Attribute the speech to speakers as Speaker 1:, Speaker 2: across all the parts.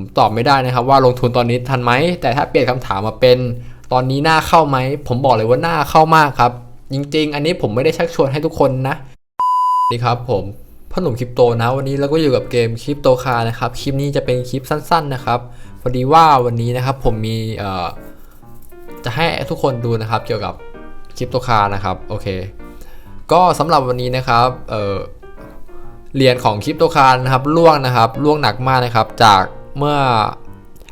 Speaker 1: ผมตอบไม่ได้นะครับว่าลงทุนตอนนี้ทันไหม แต่ถ้าเปลี่ยนคำถามมาเป็นตอนนี้หน้าเข้าไหม ผมบอกเลยว่าหน้าเข้ามากครับ จริง ๆ อันนี้ผมไม่ได้ชักชวนให้ทุกคนนะนี่ครับผมพ่อหนุ่มคริปโตนะวันนี้เราก็อยู่กับเกมคริปโตคาร์นะครับคลิปนี้จะเป็นคลิปสั้น ๆ นะครับพอดีว่าวันนี้นะครับผมมีเอ่อจะให้ทุกคนดูนะครับเกี่ยวกับคริปโตคาร์นะครับโอเค ก็สำหรับวันนี้นะครับเอ่อเหรียญของคริปโตคาร์นะครับล่วงนะครับล่วงหนักมากนะครับจาก เมื่อ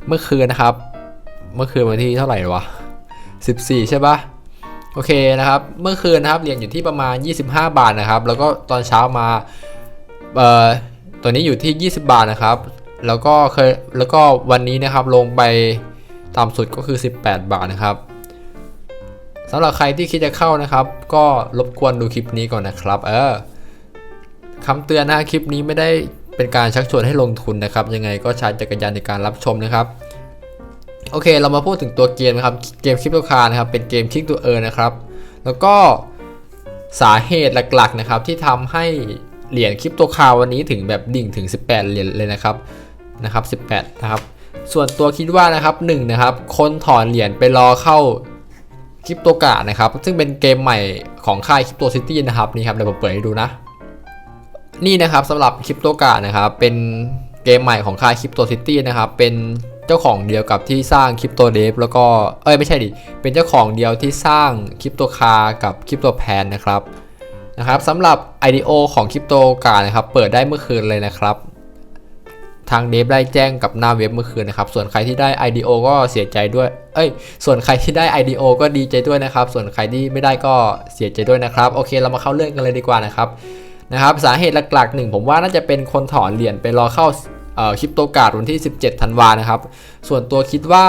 Speaker 1: เมื่อคืนนะครับ เมื่อคืนวันที่เท่าไหร่วะ14 ใช่ปะโอเคนะครับ เมื่อคืนนะครับเหรียญอยู่ที่ประมาณ 25 บาทนะครับ แล้วก็ตอนเช้ามาเอ่อตัวนี้อยู่ที่ 20 บาทนะครับ แล้วก็เคยแล้วก็วันนี้นะครับลงไปต่ำสุดก็คือ 18 บาทนะครับสำหรับใครที่คิดจะเข้านะครับ ก็รบกวนดูคลิปนี้ก่อนนะครับ เออคำเตือนนะคลิปนี้ไม่ได้ เป็นการชักชวนให้ลงทุนนะครับ ยังไงก็ใช้จักรยานในการรับชมนะครับ โอเค เรามาพูดถึงตัวเกมนะครับ เกมคริปโตคาร์นะครับ เป็นเกมคลิกตัวเออนะครับ แล้วก็สาเหตุหลักๆนะครับที่ทำให้เหรียญคริปโตคาร์วันนี้ถึงแบบดิ่งถึง 18 เหรียญเลยนะครับนะครับ 18 นะครับ ส่วนตัวคิดว่านะครับ1นะครับ คนถอนเหรียญไปรอเข้าคริปโตกานะครับ ซึ่งเป็นเกมใหม่ของค่ายคริปโตซิตี้นะครับนี่ครับเดี๋ยวผมเปิดให้ดูนะ นี่นะครับสำหรับคริปโตกานะครับเป็นเกมใหม่ของค่ายคริปโตซิตี้นะครับเป็นเจ้าของเดียวกับที่สร้างคริปโตเดฟแล้วก็เอ้ยไม่ใช่ดิเป็นเจ้าของเดียวที่สร้างคริปโตคากับคริปโตแพนนะครับนะครับสำหรับ IDO ของคริปโตกานะครับเปิดได้เมื่อคืนเลยนะครับทางเดฟได้แจ้งกับหน้าเว็บเมื่อคืนนะครับ ส่วนใครที่ได้ IDO ก็เสียใจด้วย เอ้ย ส่วนใครที่ได้ IDO ก็ดีใจด้วยนะครับ ส่วนใครที่ไม่ได้ก็เสียใจด้วยนะครับ โอเค เรามาเข้าเรื่องกันเลยดีกว่านะครับ นะครับสาเหตุหลักๆหนึ่งผมว่าน่าจะเป็นคนถอนเหรียญไปรอเข้าคริปโตการ์ดวันที่ 17ธันวานะครับ ส่วนตัวคิดว่า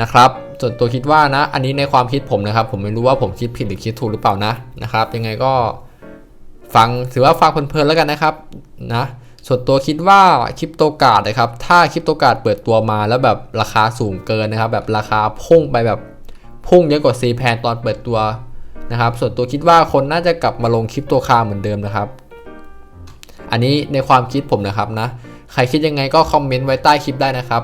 Speaker 1: นะครับส่วนตัวคิดว่านะ อันนี้ในความคิดผมนะครับ ผมไม่รู้ว่าผมคิดผิดหรือคิดถูกหรือเปล่านะนะครับ ยังไงก็ฟังถือว่าฟังเพลินๆแล้วกันนะครับนะส่วนตัวคิดว่าคริปโตการ์ดนะครับ ถ้าคริปโตการ์ดเปิดตัวมาแล้วแบบราคาสูงเกินนะครับ แบบราคาพุ่งไปแบบพุ่งเยอะกว่า C แพนตอนเปิดตัว นะครับ ส่วนตัวคิดว่าคนน่าจะกลับมาลงคริปโตคาเหมือนเดิมนะครับ อันนี้ในความคิดผมนะครับนะ ใครคิดยังไงก็คอมเมนต์ไว้ใต้คลิปได้นะครับ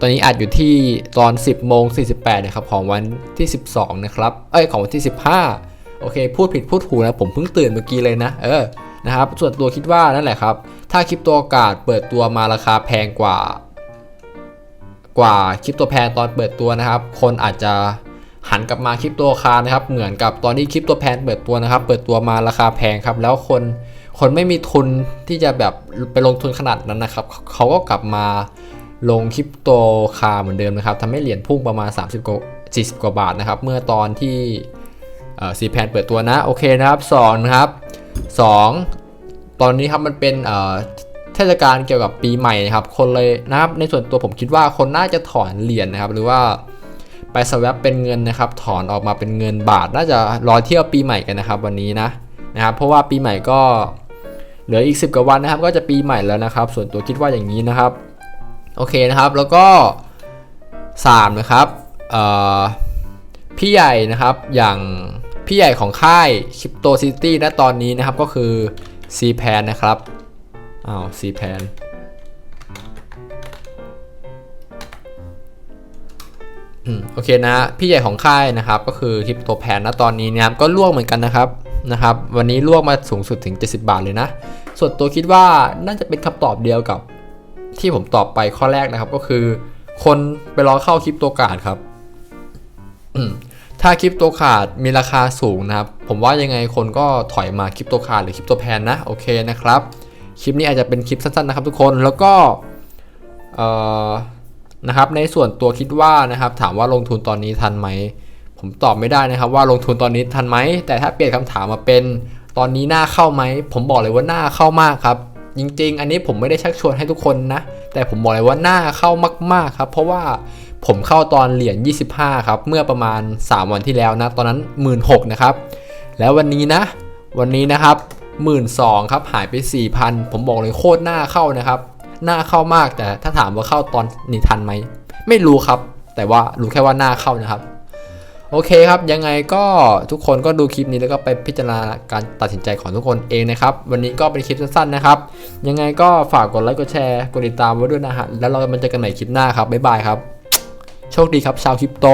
Speaker 1: ตอนนี้อัดอยู่ที่ตอน 10โมง48นะครับของวันที่ 12 นะครับ เอ้ยของวันที่ 15 โอเค พูดผิดพูดถูกนะผมเพิ่งตื่นเมื่อกี้เลยนะ เออ นะครับ ส่วนตัวคิดว่านั่นแหละครับ ถ้าคริปโตกาดเปิดตัวมาราคาแพงกว่า กว่าคริปโตแพงตอนเปิดตัวนะครับ คนอาจจะ หันกลับมาคริปโตคาร์นะครับ เหมือนกับตอนที่คริปโตแพงเปิดตัวนะครับ เปิดตัวมาราคาแพงครับ แล้วคนคนไม่มีทุนที่จะแบบไปลงทุนขนาดนั้นนะครับ เขาก็กลับมาลงคริปโตคาร์เหมือนเดิมนะครับทำให้เหรียญพุ่งประมาณ 30กว่า40 กว่าบาทนะครับ เมื่อตอนที่ซีแพนเปิดตัวนะ โอเคนะครับ2นะครับ 2 ตอนนี้ครับมันเป็นเทศกาลเกี่ยวกับปีใหม่นะครับ คนเลยนะครับ ในส่วนตัวผมคิดว่าคนน่าจะถอนเหรียญนะครับ หรือว่า ไปสวปเป็นเงินนะครับ ถอนออกมาเป็นเงินบาท น่าจะรอเที่ยวปีใหม่กันนะครับ วันนี้นะนะครับ เพราะว่าปีใหม่ก็เหลืออีก 10กว่าวันนะครับ ก็จะปีใหม่แล้วนะครับ ส่วนตัวคิดว่าอย่างนี้นะครับ โอเคนะครับ แล้วก็ 3 นะครับพี่ใหญ่นะครับอย่างพี่ใหญ่ของค่าย Crypto City ณตอนนี้นะครับก็คือ c p a n นะครับอ้าว c p a n โอเคนะพี่ใหญ่ของค่ายนะครับก็คือคริปโตแพนณตอนนี้นะครับก็ล่วงเหมือนกันนะครับนะครับ วันนี้ล่วงมาสูงสุดถึง 70 บาทเลยนะ ส่วนตัวคิดว่าน่าจะเป็นคำตอบเดียวกับที่ผมตอบไปข้อแรกนะครับก็คือ คนไปรอเข้าคริปโตการ์ดครับถ้าคริปโตขาดมีราคาสูงนะครับ ผมว่ายังไงคนก็ถอยมาคริปโตขาดหรือคริปโตแพนนะโอเคนะครับ คลิปนี้อาจจะเป็นคลิปสั้นๆนะครับทุกคนแล้วก็เอ่อ นะครับในส่วนตัวคิดว่านะครับถามว่าลงทุนตอนนี้ทันไหม ผมตอบไม่ได้นะครับว่าลงทุนตอนนี้ทันไหม แต่ถ้าเปลี่ยนคำถามมาเป็นตอนนี้หน้าเข้าไหม ผมบอกเลยว่าหน้าเข้ามากครับ จริง ๆ อันนี้ผมไม่ได้ชักชวนให้ทุกคนนะ แต่ผมบอกเลยว่าหน้าเข้ามากๆครับ เพราะว่าผมเข้าตอนเหรียญ25 ครับ เมื่อประมาณ 3 วันที่แล้วนะ ตอนนั้น 1 6ื่นนะครับ แล้ววันนี้นะ วันนี้นะครับ 1 2ื่นครับ หายไป 4,000 ผมบอกเลยโคตรหน้าเข้านะครับ น้าเข้ามากแต่ถ้าถามว่าเข้าตอนนี้ทันไหมไม่รู้ครับ แต่ว่ารู้แค่ว่าหน้าเข้านะครับโอเคครับยังไงก็ทุกคนก็ดูคลิปนี้แล้วก็ไปพิจารณาการตัดสินใจของทุกคนเองนะครับ วันนี้ก็เป็นคลิปสั้นๆนะครับ ยังไงก็ฝากกดไลค์กดแชร์กดติดตามไว้ด้วยนะฮะแล้วเรามาเจอกันใหม่คลิปหน้าครับบ๊ายบายครับ โชคดีครับชาวคริปโต